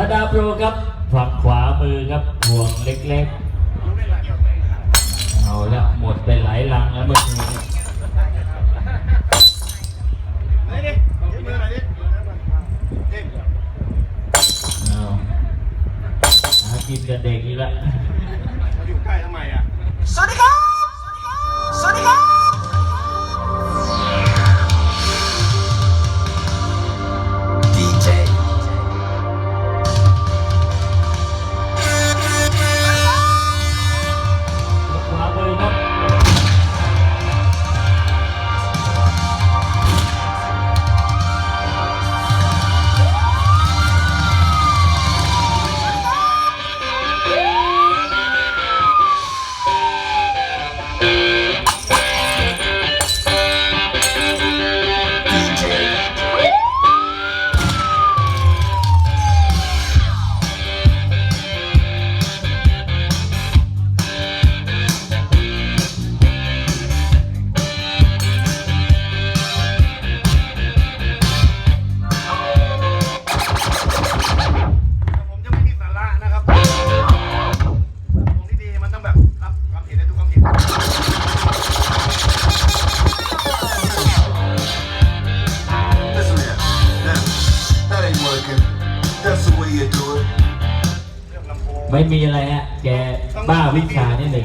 าดาวโปรครับฝั่งขวามือครับห่วงเล็กๆเอาละหมดไปหลายลังแล้วเมื่อคืนกินกับเด็กนี่แล้าอยู่ใกล้ทำไมอ่ะสวัสดีครับไม่มีอะไรฮะแก บ้าวิชานี่หนึ่ง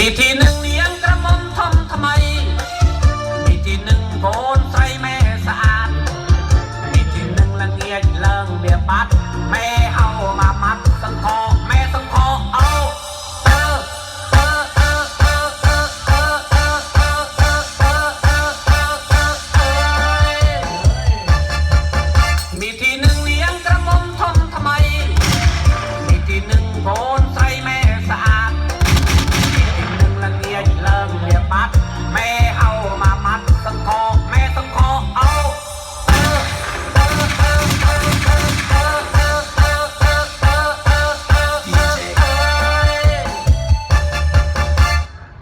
Meeting